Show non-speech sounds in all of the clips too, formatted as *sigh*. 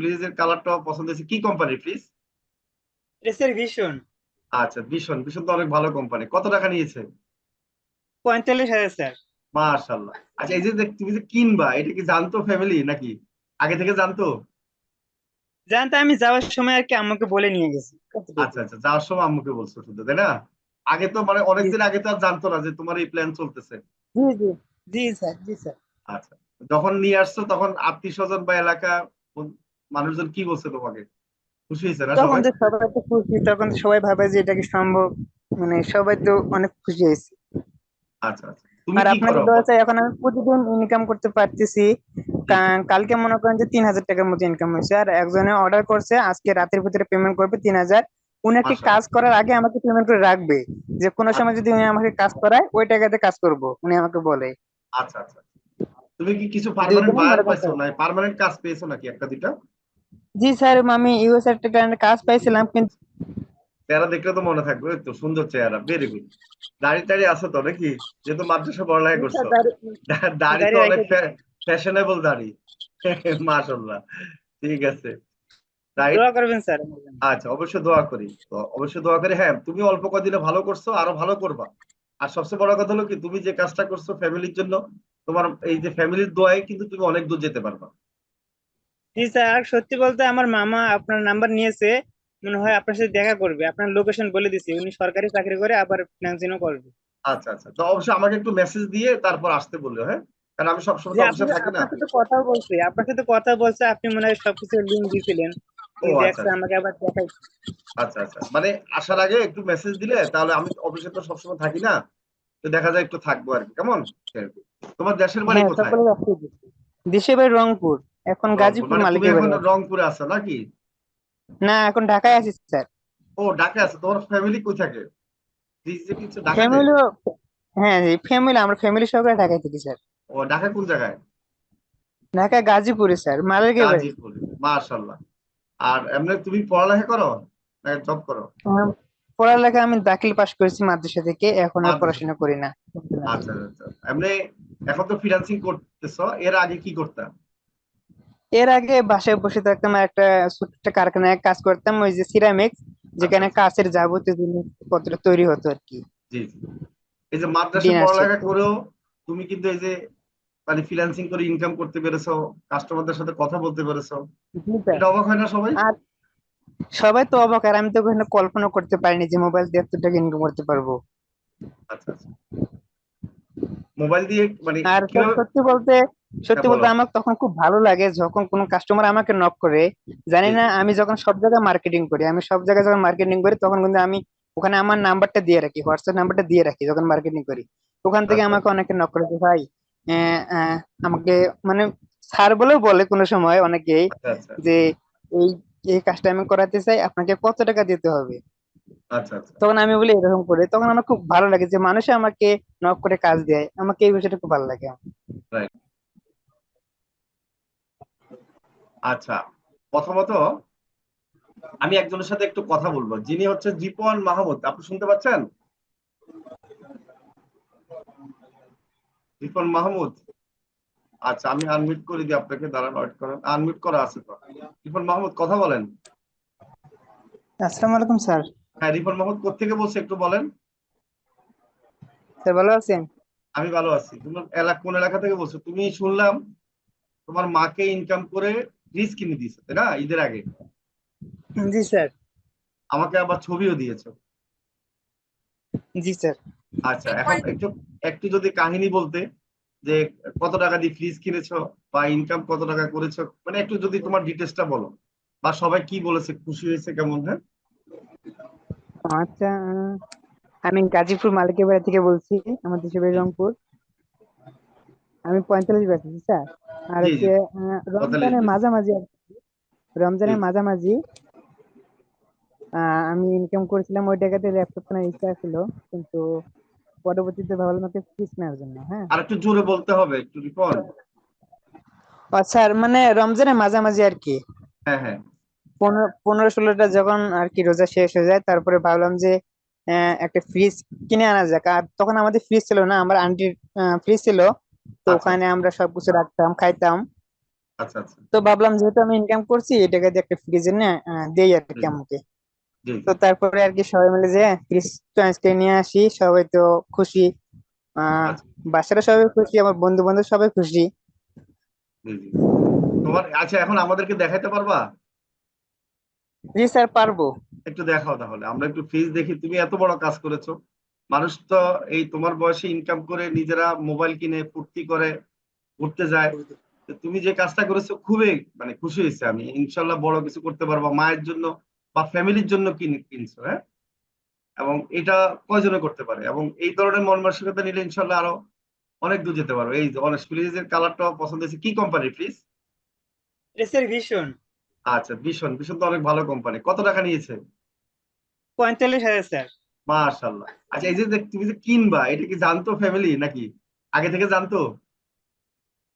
ফ্রিজের কালারটা পছন্দ হয়েছে। কি কোম্পানির ফ্রিজ এসের ভীষণ আচ্ছা ভীষণ ভীষণ তো অনেক ভালো কোম্পানি কত টাকা নিয়েছে? পঁয়তাল্লিশ হাজার স্যার। মাশাল্লাহ আচ্ছা এই যে দেখ- তুমি যে কিনবা এটা কি জানতো ফ্যামিলি নাকি? আগে থেকে জানতো? জানতে আমি যাওয়ার সময় আর কি আমাকে বলে নিয়ে গেছি। আচ্ছা আচ্ছা যাওয়ার সময় আম্মুকে বলছো শুধু তাই না? আগে তো মানে অনেকদিন আগে তো আর জানতো না যে তোমার এই প্ল্যান চলতেছে। জি জি জি স্যার জি স্যার। আচ্ছা যখন নিয়ে আসছো তখন আত্মীয় স্বজন বা এলাকা মানুষজন কি বলছে তোমাকে? খুশি হয়েছে না তখন তো সবাই তো খুশি তখন সবাই ভাবে যে এটা কি সম্ভব? মানে সবাই তো অনেক খুশি হয়েছে। আচ্ছা আচ্ছা। তুমি আর কি করো? দোয়া চাই এখন আমি প্রতিদিন ইনকাম করতে পারতেছি। কালকে মনে করেন যে তিন হাজার টাকার মতো ইনকাম হয়েছে। আর একজনে অর্ডার করছে আজকে রাতের ভিতরে পেমেন্ট করবে তিন হাজার। উনি একটি কাজ করার আগে আমাকে পেমেন্ট করে রাখবে। যে কোনো সময় যদি উনি আমাকে কাজ করায় ওই টাকাতে কাজ করব উনি আমাকে বলে। আচ্ছা আচ্ছা। তুমি কি কিছু পার্মানেন্ট বায়ার পাইছো? না পার্মানেন্ট কাজ পেয়েছ নাকি একটা দুইটা? জি স্যার আমি ইউএস একটা ক্লায়েন্টের কাজ পাইছিলাম কিন্তু চেহারা দেখলে তো মনে থাকবে তো সুন্দর চেহারা ভেরি গুড দাড়ি টাড়ি আছে তো নাকি? যেহেতু মাদ্রাসা পড়ালেখা করছ। দা- দাড়ি তো অনেক ফ্যাশনেবল দাড়ি। *laughs* মাশাল্লাহ ঠিক আছে। দোয়া করবেন স্যার। আচ্ছা অবশ্যই দোয়া করি। তো অবশ্যই দোয়া করি। হ্যাঁ তুমি অল্প কদিনে ভালো করছ আরও ভালো করবা। আর সবচেয়ে বড় কথা হলো কি তুমি যে কাজটা করছ ফ্যামিলির জন্য তোমার এই যে ফ্যামিলির দোয়ায় কিন্তু তুমি অনেক দূর যেতে পারবা। জি স্যার সত্যি বলতে আমার মামা আপনার নাম্বার নিয়েছে। মনে হয় আপনার সাথে দেখা করবে। আপনার লোকেশন বলে দিছি। উনি সরকারি চাকরি করে আবার ফ্রিল্যান্সিংও করবে। আচ্ছা আচ্ছা। তো অবশ্যই আমাকে একটু মেসেজ দিয়ে তারপর আসতে বলল হ্যাঁ? কারণ আমি সবসময় অফিসে থাকি না। কথা বলছে। আপনার সাথে কথা বলছে আপনি মনে হয় সবকিছু লিঙ্ক দিয়েছিলেন। আচ্ছা আমাকে আবার দেখাই। আচ্ছা আচ্ছা। মানে আসার আগে একটু মেসেজ দিলে তাহলে আমি অফিসে তো সবসময় থাকি না। তো দেখা যায় একটু থাকব আর কি। কেমন? তোমার দেশের বাড়ি হ্যাঁ কোথায়? সকলে রাখতে দিচ্ছি দেশে ভাই রংপুর। এখন। গাজীপুর মানে মালিকের এখন। রংপুরে আছো নাকি? না এখন ঢাকায় আছি স্যার। ও ঢাকায় আছে? তোমার ফ্যামিলি কোথায় থাকে ফ্যামিলি হ্যাঁ ফ্যামিলি আমরা ফ্যামিলি সহকারে ঢাকায় থাকি স্যার। ও ঢাকা কোন জায়গায়? ঢাকা গাজীপুরে স্যার মালিকের বাড়ি। গাজীপুর মাশাআল্লাহ। আর এমনি তুমি পড়ালেখা করো? না জব করো? আমার পড়ালেখা আমি দাখিল পাশ করেছি মাদ্রাসা থেকে এখন আর পড়াশোনা করি না। আচ্ছা আচ্ছা এমনি এখন তো ফ্রিল্যান্সিং করতেছো এর আগে কি করতে এর আগে বাসায় বসে থাকতাম একটা ছোট্ট একটা কারখানায় কাজ করতাম ওই যে সিরামিক্স যেখানে আচ্ছা। কাঁচের যাবতীয় জিনিসপত্র তৈরি হতো আর কি। জি এই যে মাদ্রাসা পড়ালেখা করেও তুমি কিন্তু এই যে মানে ফ্রিল্যান্সিং করে ইনকাম করতে পেরেছ কাস্টমারদের সাথে কথা বলতে পেরেছ এটা অবাক হয় না সবাই? সবাই তো অবাক আর আমি তো কখনো কল্পনা করতে পারিনি যে মোবাইল দিয়ে এত টাকা ইনকাম করতে পারব। আচ্ছা আচ্ছা। মোবাইল দিয়ে মানে আর সত্যি বলতে সত্যি বলতে আমার তখন খুব ভালো লাগে যখন কোনো কাস্টমার আমাকে নক করে। জানি না আমি যখন সব জায়গায় মার্কেটিং করি আমি সব জায়গায় যখন মার্কেটিং করি তখন কিন্তু আমি ওখানে আমার নাম্বারটা দিয়ে রাখি হোয়াটসঅ্যাপ নাম্বারটা দিয়ে রাখি যখন মার্কেটিং করি। ওখান থেকে আচ্ছা। আমাকে অনেকে নক করে ভাই আমাকে মানে স্যার বলেও বলে কোনো সময় অনেকেই আচ্ছা আচ্ছা। যে এই এই কাজটা আমি করাতে চাই আপনাকে কত টাকা দিতে হবে? তখন আমি বলি এরকম করে। তখন আমার খুব ভালো লাগে যে মানুষ আমাকে নক করে কাজ দেয়। আমাকে এই বিষয়টা খুব ভালো লাগে। আচ্ছা প্রথমত আমি একজনের সাথে একটু কথা বলব যিনি হচ্ছে জিপন মাহমুদ। আপনি শুনতে পাচ্ছেন? রিপন মাহমুদ। আচ্ছা আমি আনমিউট করে দিই আপনাকে দাঁড়ান ওয়েট করেন। আনমিউট করা আছে তো। রিপন মাহমুদ কথা বলেন। আসসালামু আলাইকুম স্যার। হ্যাঁ রিপন মাহমুদ কোথা থেকে বলছে একটু বলেন? স্যার ভালো আছেন? আমি ভালো আছি। তোমার এলাকা কোন এলাকা থেকে বলছো? তুমি শুনলাম তোমার মাকে ইনকাম করে ফ্রিজ কিনে দিয়েছ তাই না? ঈদের আগে। জি স্যার। আমাকে আবার ছবিও দিয়েছ। জি স্যার। আচ্ছা এখন একটু একটু যদি কাহিনী বলতে যে কত টাকা দিয়ে ফ্রিজ কিনেছো বা ইনকাম কত টাকা করেছ মানে একটু যদি তোমার ডিটেলসটা বলো বা সবাই কি বলেছে খুশি হয়েছে কেমন হ্যাঁ? আচ্ছা আমি গাজীপুর মালিকের বাড়ি থেকে বলছি আমার দেশের রংপুর। আমি পঁয়তাল্লিশ বেচেছি স্যার। আর। হচ্ছে রমজানের মাঝামাঝি রমজানের মাঝামাঝি আমি ইনকাম করেছিলাম ওই টাকাতে ল্যাপটপ কেনার ইচ্ছা ছিল কিন্তু পরবর্তীতে ভাবলাম একটা ফিস নেওয়ার জন্য হ্যাঁ। আর একটু জোরে বলতে হবে একটু রিপন। স্যার মানে রমজানের মাঝামাঝি আর কি। হ্যাঁ হ্যাঁ। পনেরো ষোলোটা যখন আর কি রোজা শেষ হয়ে যায় তারপরে ভাবলাম যে একটা ফ্রিজ কিনে আনা যাক। আর তখন আমাদের ফ্রিজ ছিল না আমার আন্টির ফ্রিজ ছিল। তো আচ্ছা। ওখানে আমরা সবকিছু রাখতাম খাইতাম। আচ্ছা আচ্ছা। তো ভাবলাম যেহেতু আমি ইনকাম করছি এটাকে টাকা দিয়ে একটা ফ্রিজ এনে দেই আর কি আমাকে। তো তারপরে আর কি সবাই মিলে যে ফ্রিজ চয়েস করে নিয়ে আসি সবাই তো খুশি। আচ্ছা। বাসারা সবাই খুশি আমার বন্ধু বান্ধব সবাই খুশি। তোমার আচ্ছা এখন আমাদেরকে দেখাইতে পারবা? জি স্যার পারব। একটু দেখাও তাহলে। আমরা একটু ফ্রিজ দেখি। তুমি এত বড় কাজ করেছ। মানুষ তো এই তোমার বয়সে ইনকাম করে নিজেরা মোবাইল কিনে ফুর্তি করে ঘুরতে যায়। তুমি যে কাজটা করেছ খুবই মানে খুশি হয়েছে আমি। ইনশাল্লাহ বড় কিছু করতে পারব মায়ের জন্য বা ফ্যামিলির জন্য কিন- কিনছো হ্যাঁ? এবং এটা কয়জনে করতে পারে? এবং এই ধরনের মন মানসিকতা নিলে ইনশাল্লাহ আরও অনেক দূর যেতে পারো এই অনেক ফ্রিজের কালারটাও পছন্দ হয়েছে কি কোম্পানি ফ্রিজ স্যার ভীষণ আচ্ছা ভীষণ ভীষণ তো অনেক ভালো কোম্পানি কত টাকা নিয়েছে? পঁয়তাল্লিশ হাজার স্যার মাশাল্লাহ আচ্ছা এই যে তুমি যে কিনবা এটা কি জানতো ফ্যামিলি নাকি? আগে থেকে জানতো?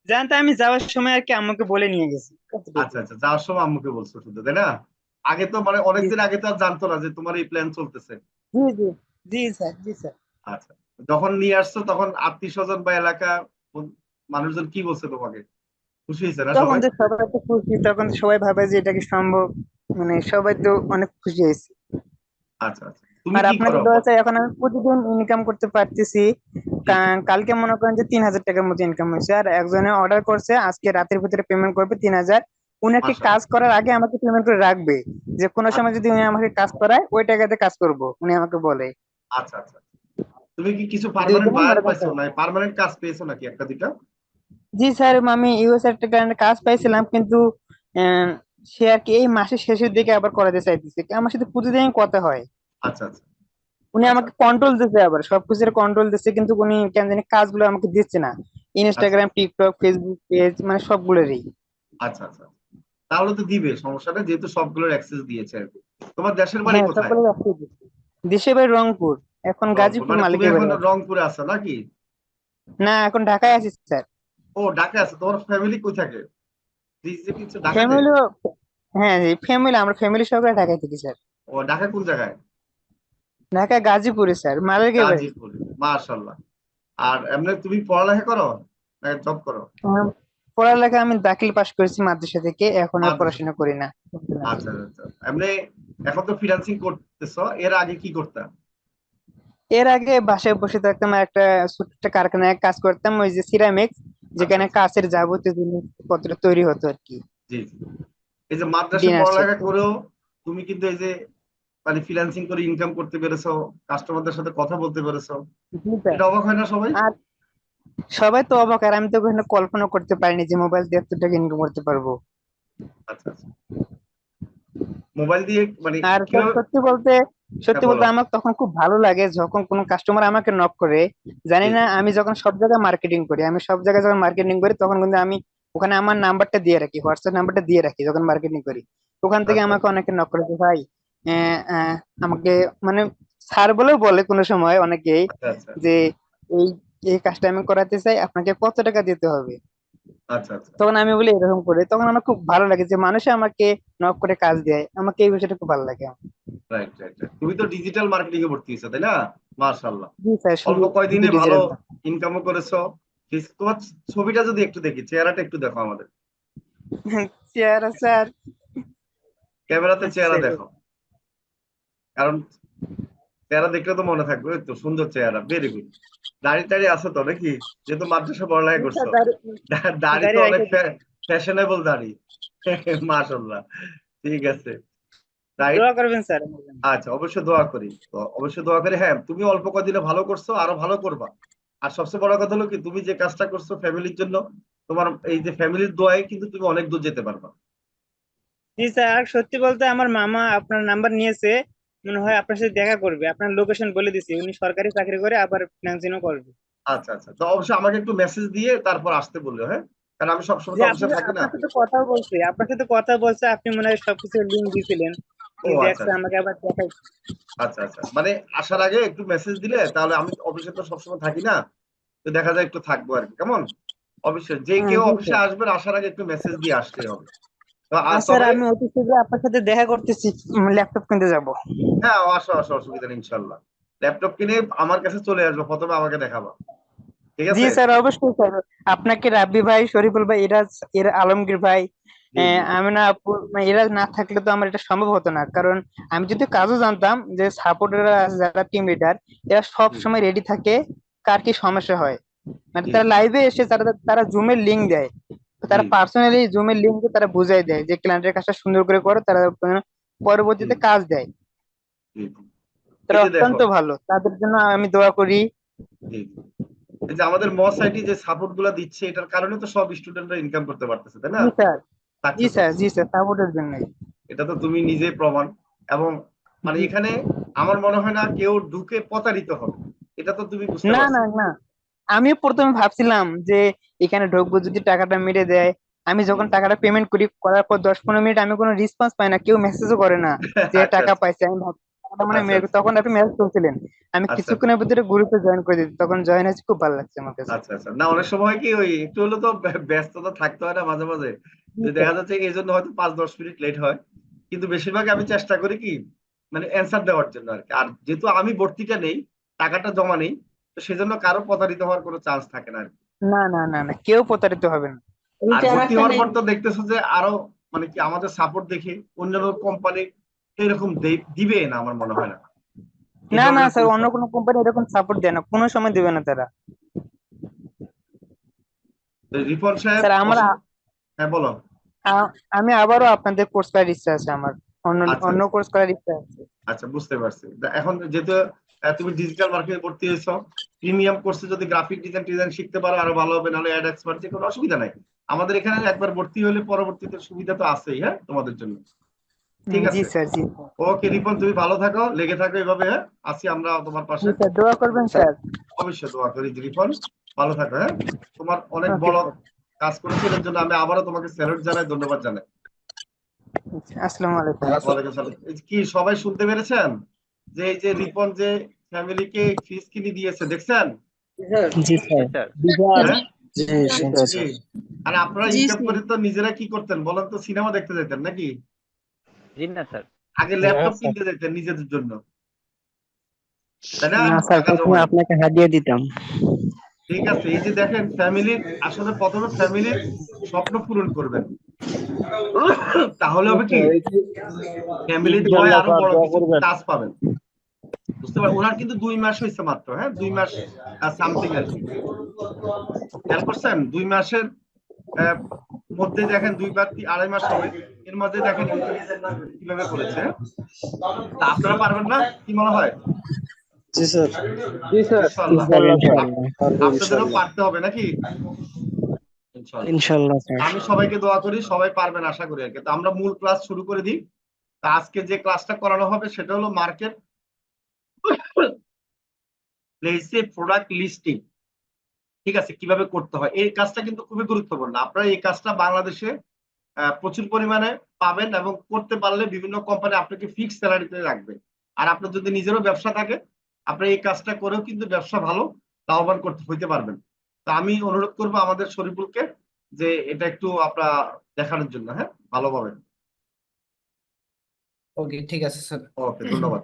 জানতে আমি যাওয়ার সময় আর কি আমাকে বলে নিয়ে গেছি। আচ্ছা আচ্ছা যাওয়ার সময় আম্মুকে বলছো শুধু তাই না? আগে তো মানে অনেকদিন আগে তো আর জানতো না যে তোমার এই প্ল্যান চলতেছে। জি জি জি স্যার জি স্যার। আচ্ছা যখন নিয়ে আসছো তখন আত্মীয় স্বজন বা এলাকা মানুষজন কি বলছে তোমাকে? খুশি হয়েছে না তখন সবাই? তো সবাই তো খুশি তখন সবাই ভাবে যে এটা কি সম্ভব? মানে সবাই তো অনেক খুশি হয়েছে। আচ্ছা আচ্ছা। আর কি আপনাকে দেওয়া চাই এখন আমি প্রতিদিন ইনকাম করতে পারতেছি। কালকে মনে করেন যে তিন হাজার টাকার মতো ইনকাম হয়েছে। আর একজনে অর্ডার করছে আজকে রাতের ভিতরে পেমেন্ট করবে তিন হাজার। উনি একটি কাজ করার আগে আমাকে পেমেন্ট করে রাখবে। যে কোনো সময় যদি উনি আমাকে কাজ করায় ওই টাকাতে কাজ করব উনি আমাকে বলে। আচ্ছা আচ্ছা তুমি কি কিছু পার্মানেন্ট পাইছো? করে। না পার্মানেন্ট কাজ পেয়েছ নাকি একটা দুইটা? জি স্যার আমি ইউএস একটা কাজ পাইছিলাম কিন্তু সে আর কি এই মাসের শেষের দিকে আবার করাতে চাইতেছে। আমার সাথে প্রতিদিন কথা হয়। আচ্ছা আচ্ছা। উনি আমাকে কন্ট্রোল দিচ্ছে আবার সবকিছুর কন্ট্রোল দিচ্ছে কিন্তু উনি কেন জানি কাজগুলো আমাকে দিচ্ছে না। ইনস্টাগ্রাম টিকটক ফেসবুক পেজ মানে সবগুলোরই। আচ্ছা আচ্ছা তাহলে তো দিবে সমস্যা নেই যেহেতু সবগুলোর অ্যাক্সেস দিয়েছে আর কি। তোমার দেশের বাড়ি হ্যাঁ কোথায়? সবগুলো রাখতে দিচ্ছে দেশে বাড়ি রংপুর এখন গাজীপুর মানে মালিকের এখন বাড়ি। রংপুরে আছো নাকি? না এখন ঢাকায় আছি স্যার। ও ঢাকা আছে তোমার ফ্যামিলি কোথায় থাকে ফ্যামিলি হ্যাঁ ফ্যামিলি আমরা ফ্যামিলি সহকারে ঢাকায় থাকি স্যার। ও ঢাকা কোন জায়গায়? ঢাকা গাজীপুরে স্যার মালিকের বাড়ি। গাজীপুরে মাশাআল্লাহ। আর এমনি তুমি পড়ালেখা করো? না জব করো? পড়ালেখা আমি দাখিল পাশ করেছি মাদ্রাসা থেকে এখন আর পড়াশোনা করি না। আচ্ছা আচ্ছা এমনি এখন তো ফ্রিল্যান্সিং করতেছো এর আগে কি করতে এর আগে বাসায় বসে থাকতাম একটা ছোট্ট একটা কারখানায় কাজ করতাম ওই যে সিরামিক্স যেখানে আচ্ছা। কাঁচের যাবতীয় জিনিসপত্র তৈরি হতো আর কি। জি জি। এই যে মাদ্রাসা পড়ালেখা করেও তুমি কিন্তু এই যে মানে ফ্রিল্যান্সিং করে ইনকাম করতে পেরেছ কাস্টমারদের সাথে কথা বলতে পেরেছ। এটা অবাক হয় না সবাই? সবাই তো অবাক আর আমি তো কখনো কল্পনা করতে পারিনি যে মোবাইল দিয়ে এত টাকা ইনকাম করতে পারব। আচ্ছা আচ্ছা। মোবাইল দিয়ে মানে আর সত্যি বলতে সত্যি হ্যাঁ, বলতে আমার তখন খুব ভালো লাগে যখন কোনো কাস্টমার আমাকে নক করে। জানি না আমি যখন সব জায়গায় মার্কেটিং করি আমি সব জায়গায় যখন মার্কেটিং করি তখন কিন্তু আমি ওখানে আমার নাম্বারটা দিয়ে রাখি হোয়াটসঅ্যাপ নাম্বারটা দিয়ে রাখি যখন মার্কেটিং করি। ওখান থেকে আচ্ছা। আমাকে অনেকে নক করে ভাই আমাকে মানে স্যার বলেও বলে কোনো সময় অনেকেই আচ্ছা আচ্ছা। যে এই এই কাজটা আমি করাতে চাই আপনাকে কত টাকা দিতে হবে? আচ্ছা তখন আমি বলি এরকম করে তখন আমার খুব ভালো লাগে যে মানুষে আমাকে নক করে কাজ দেয় আমাকে এই বিষয়টা খুব ভালো লাগে রাইট রাইট তুমি তো ডিজিটাল মার্কেটিং এ ভর্তি হয়েছো তাই না? মাশাআল্লাহ। জি স্যার অল্প কয়দিনে ভালো ইনকামও করেছ। তোমার ছবিটা যদি একটু দেখি চেহারাটা একটু দেখো আমাদের। চেহারা স্যার। ক্যামেরাতে চেহারা। দেখো। কারণ চেহারা দেখলে তো মনে থাকবে তো সুন্দর চেহারা ভেরি গুড দাড়ি টাড়ি আছে তো নাকি? যেহেতু মাদ্রাসা পড়ালেখা করছ। দা- দাড়ি তো অনেক ফ্যাশনেবল দাড়ি। *laughs* মাশাআল্লাহ। ঠিক আছে। আচ্ছা অবশ্যই দোয়া করি। তো অবশ্যই দোয়া করি। হ্যাঁ তুমি অল্প কদিনে ভালো করছ আরও ভালো করবা। আর সবচেয়ে বড় কথা হলো কি তুমি যে কাজটা করছ ফ্যামিলির জন্য তোমার এই যে ফ্যামিলির দোয়ায় কিন্তু তুমি অনেক দূর যেতে পারবা। জি স্যার সত্যি বলতে আমার মামা আপনার নাম্বার নিয়েছে। মনে হয় আপনার সাথে দেখা করবে। আপনার লোকেশন বলে দিছি উনি সরকারি চাকরি করে আবার ফিনান্সিংও করবে। আচ্ছা আচ্ছা। তো অবশ্যই আমাকে একটু মেসেজ দিয়ে তারপর আসতে বলল হ্যাঁ? কারণ আমি সবসময় যে তো অফিসে থাকি না। আপনার সাথে কথা বলছি আপনার সাথে কথা বলছে আপনি মনে হয় সবকিছু লিঙ্ক দিয়েছিলেন ও আচ্ছা আমাকে আবার দেখাই। আচ্ছা আচ্ছা। মানে আসার আগে একটু মেসেজ দিলে তাহলে আমি অফিসে তো সবসময় থাকি না তো দেখা যায় একটু থাকব আর কি কেমন? অবশ্যই যে হ্যাঁ, কেউ অফিসে আসবেন আসার আগে একটু মেসেজ দিয়ে আসতে হবে। স্যার আমি অতি শীঘ্র আপনার সাথে দেখা করতেছি ল্যাপটপ কিনতে যাব। হ্যাঁ আসো আসো অসুবিধা নেই ইনশাল্লাহ। ল্যাপটপ কিনে আমার কাছে চলে আসবে প্রথমে আমাকে দেখাবা। ঠিক জি স্যার অবশ্যই স্যার। আপনাকে রাব্বি ভাই শরীফুল ভাই এরা এরা আলমগীর ভাই। আমিনা আপু মানে এরা না থাকলে তো আমার এটা সম্ভব হতো না। কারণ আমি যদি কাজও জানতাম যে সাপোর্টাররা আছে যারা টিম লিডার এরা সব সময় রেডি থাকে কার কি সমস্যা হয়। মানে তারা লাইভে এসে তারা তারা জুমের লিংক দেয়। তারা। পার্সোনালি জুমের লিংক তারা বুঝাই দেয় যে ক্লায়েন্টের কাজটা সুন্দর করে করো তারা পরবর্তীতে কাজ দেয়। তারা। অত্যন্ত ভালো। তাদের জন্য আমি দোয়া করি। যে আমাদের মস আইটি যে সাপোর্টগুলা দিচ্ছে এটার কারণে তো সব স্টুডেন্টরা ইনকাম করতে পারতেছে তাই না? স্যার। জি স্যার জি স্যার সাপোর্টের জন্যই। এটা তো তুমি নিজেই প্রমাণ। এবং মানে এখানে আমার মনে হয় না কেউ ঢুকে প্রতারিত হবে। এটা তো তুমি বুঝতে না না না। আমি প্রথমে ভাবছিলাম যে এখানে ঢুকবো যদি টাকাটা মেরে দেয় আমি যখন টাকাটা পেমেন্ট করি করার পর দশ পনেরো মিনিট আমি কোনো রেসপন্স পাই না কেউ মেসেজও করে না যে আচ্ছা, টাকা আচ্ছা। পাইছে। আমি মানে আচ্ছা। তখন আপনি মেসেজ করছিলেন। আমি। কিছুক্ষণের ভিতরে গ্রুপে জয়েন করে দিই তখন জয়েন হয়েছে খুব ভালো লাগছে আমার কাছে। আচ্ছা আচ্ছা। না অনেক সময় কি ওই একটু হলে তো ব্যস্ততা থাকতে হয় না মাঝে মাঝে? যে দেখা যাচ্ছে এই জন্য হয়তো পাঁচ দশ মিনিট লেট হয়। কিন্তু বেশিরভাগ আমি চেষ্টা করি কি মানে অ্যান্সার দেওয়ার জন্য আর কি। আর যেহেতু আমি ভর্তিটা নেই টাকাটা জমা নেই সেজন্য কারও প্রতারিত হওয়ার কোনো চান্স থাকে না না না না না কেউ প্রতারিত হবে না। আর ভর্তি হওয়ার পর তো দেখতেছো যে আরও মানে কি আমাদের সাপোর্ট দেখে অন্যান্য কোম্পানি এরকম দিবে না আমার মনে হয় না। না না স্যার অন্য কোনো কোম্পানি এরকম সাপোর্ট দেয় না। কোনো সময় দেবে না তারা। রিপন সাহেব স্যার আমার হ্যাঁ বলো। আমি আবারও আপনাদের কোর্স করার ইচ্ছা আছে আমার। অন্য আচ্ছা, অন্য। কোর্স করার ইচ্ছা আছে। আচ্ছা বুঝতে পারছি। এখন যেহেতু তুমি ডিজিটাল মার্কেটে ভর্তি হয়েছো। প্রিমিয়াম কোর্সে যদি গ্রাফিক ডিজাইন ডিজাইন শিখতে পারো আরও ভালো হবে নাহলে অ্যাড এক্সপার্ট যে কোনো অসুবিধা নাই। আমাদের এখানে একবার ভর্তি হলে পরবর্তীতে সুবিধা তো আছেই হ্যাঁ তোমাদের জন্য। ঠিক জি আছে? স্যার জি। ওকে রিপন তুমি ভালো থাকো লেগে থাকো এভাবে হ্যাঁ? আছি আমরা তোমার পাশে। স্যার দোয়া করবেন স্যার। অবশ্যই দোয়া করি রিপন। ভালো থাকো হ্যাঁ? তোমার অনেক বড় কাজ করেছ এর জন্য আমি আবারও তোমাকে স্যালুট জানাই ধন্যবাদ জানাই। আসসালামু আলাইকুম। ওয়ালাইকুম আসসালাম। কি সবাই শুনতে পেরেছেন? যে এই যে রিপন যে ফ্যামিলিকে ফিস কিনে দিয়েছে দেখছেন? জি স্যার। হ্যাঁ? আর আপনারা ইনকাম করে তো নিজেরা কি করতেন? বলেন তো সিনেমা দেখতে যেতেন নাকি? জি না স্যার। আগে ল্যাপটপ কিনতে যেতেন নিজেদের জন্য। তাই না? না স্যার প্রথমে আপনাকে হাদিয়া দিতাম। ঠিক আছে এই যে দেখেন ফ্যামিলির আসলে প্রথমে ফ্যামিলির স্বপ্ন পূরণ করবেন। তাহলে হবে কি? ফ্যামিলির দয় আরও বড় কিছু কাজ পাবেন। বুঝতে পারেন ওনার কিন্তু দুই মাস হয়েছে মাত্র হ্যাঁ? দুই মাস সামথিং আর কি খেয়াল করছেন দুই মাসের মধ্যে দেখেন দুই বার আড়াই মাস হবে। এর মধ্যে দেখেন কীভাবে করেছে? তা আপনারা পারবেন না? কি মনে হয়? জি স্যার। ইনশাআল্লাহ। আপনাদেরও পারতে হবে নাকি? ইনশাআল্লাহ। আমি সবাইকে দোয়া করি সবাই পারবেন আশা করি আর কি। তো আমরা মূল ক্লাস শুরু করে দিই। তা আজকে যে ক্লাসটা করানো হবে সেটা হলো মার্কেট প্লেসে প্রোডাক্ট লিস্টিং ঠিক আছে কীভাবে করতে হয় এই কাজটা কিন্তু খুবই গুরুত্বপূর্ণ। আপনারা এই কাজটা বাংলাদেশে প্রচুর পরিমাণে পাবেন এবং করতে পারলে বিভিন্ন কোম্পানি আপনাকে ফিক্স স্যালারিতে রাখবে। আর আপনার যদি নিজেরও ব্যবসা থাকে আপনি এই কাজটা করেও কিন্তু ব্যবসা ভালো লাভবান করতে হইতে পারবেন। তো আমি অনুরোধ করব আমাদের শরীফুলকে যে এটা একটু আপনার দেখানোর জন্য হ্যাঁ ভালোভাবে। ওকে ঠিক আছে স্যার ওকে ধন্যবাদ।